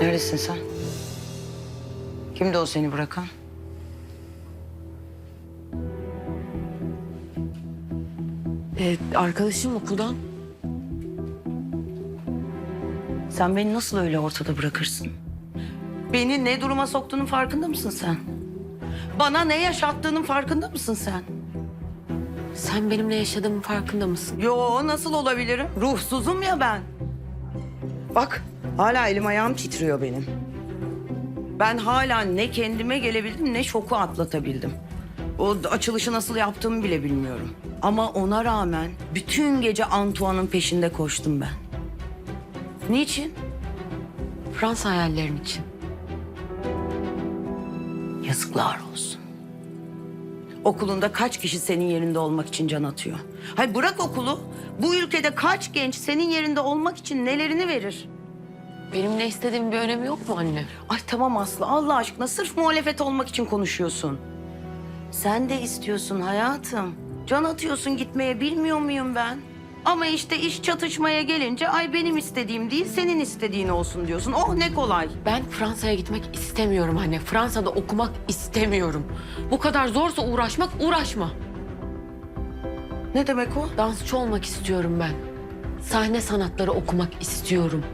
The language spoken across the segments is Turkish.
Neredesin sen? Kimdi o seni bırakan? Ee, arkadaşım okuldan. Sen beni nasıl öyle ortada bırakırsın? Beni ne duruma soktuğunun farkında mısın sen? Bana ne yaşattığının farkında mısın sen? Sen benimle yaşadığımın farkında mısın? Yo nasıl olabilirim? Ruhsuzum ya ben. Bak hala elim ayağım titriyor benim. Ben hala ne kendime gelebildim ne şoku atlatabildim. O açılışı nasıl yaptığımı bile bilmiyorum. Ama ona rağmen bütün gece Antoine'ın peşinde koştum ben. Niçin? Fransa hayallerin için. Yazıklar olsun. Okulunda kaç kişi senin yerinde olmak için can atıyor? Hay bırak okulu. Bu ülkede kaç genç senin yerinde olmak için nelerini verir? Benim ne istediğim bir önemi yok mu anne? Ay tamam Aslı Allah aşkına sırf muhalefet olmak için konuşuyorsun. Sen de istiyorsun hayatım. Can atıyorsun gitmeye bilmiyor muyum ben? Ama işte iş çatışmaya gelince ay benim istediğim değil senin istediğin olsun diyorsun. Oh ne kolay. Ben Fransa'ya gitmek istemiyorum anne. Fransa'da okumak istemiyorum. Bu kadar zorsa uğraşmak uğraşma. Ne demek o? Dansçı olmak istiyorum ben. Sahne sanatları okumak istiyorum.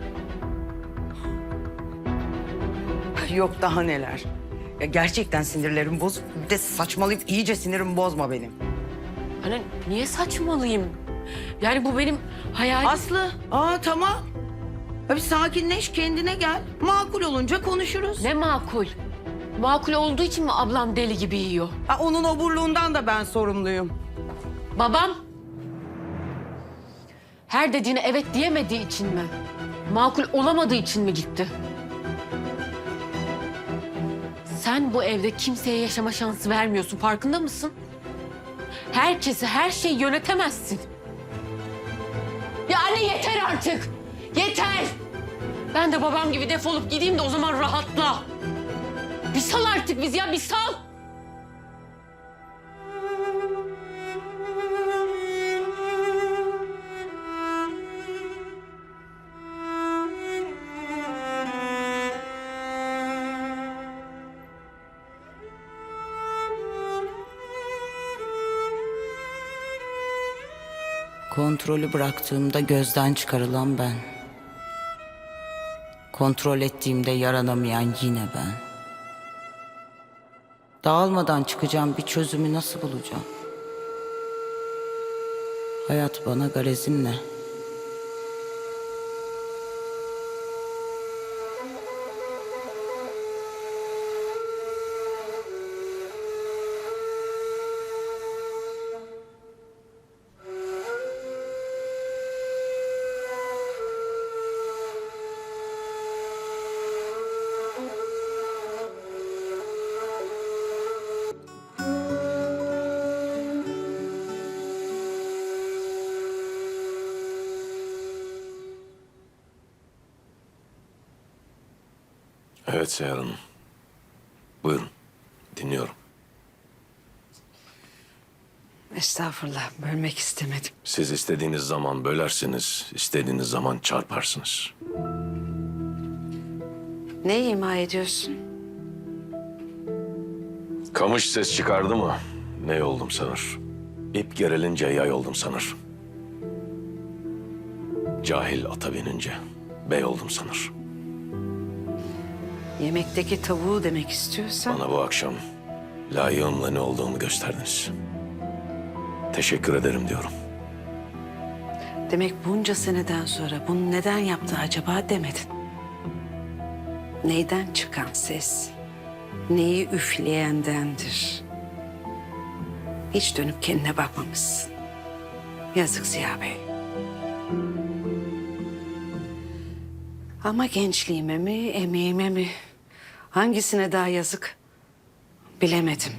Yok daha neler. Ya gerçekten sinirlerim bozuk. Bir de saçmalayıp iyice sinirimi bozma benim. Anne niye saçmalıyım? Yani bu benim hayalim. Aslı, aa tamam. Abi sakinleş kendine gel. Makul olunca konuşuruz. ne makul. Makul olduğu için mi ablam deli gibi yiyor? Ha, onun oburluğundan da ben sorumluyum. Babam her dediğine evet diyemediği için mi? Makul olamadığı için mi gitti? Sen bu evde kimseye yaşama şansı vermiyorsun. Farkında mısın? Herkesi, her şeyi yönetemezsin. Ya anne yeter artık. Yeter. Ben de babam gibi defolup gideyim de o zaman rahatla. Bir sal artık biz ya bir sal. Kontrolü bıraktığımda gözden çıkarılan ben. Kontrol ettiğimde yaranamayan yine ben. Dağılmadan çıkacağım bir çözümü nasıl bulacağım? Hayat bana garezin Evet Seher Hanım. Buyurun. Dinliyorum. Estağfurullah, bölmek istemedim. Siz istediğiniz zaman bölersiniz, istediğiniz zaman çarparsınız. Ne ima ediyorsun? Kamış ses çıkardı mı? Ne oldum sanır. İp gerilince yay oldum sanır. Cahil ata binince bey oldum sanır. Yemekteki tavuğu demek istiyorsan... Bana bu akşam layığımla ne olduğumu gösterdiniz. Teşekkür ederim diyorum. Demek bunca seneden sonra bunu neden yaptı acaba demedin. Neyden çıkan ses? Neyi üfleyendendir? Hiç dönüp kendine bakmamışsın. Yazık Ziya Bey. Ama gençliğime mi, emeğime mi? Hangisine daha yazık? Bilemedim.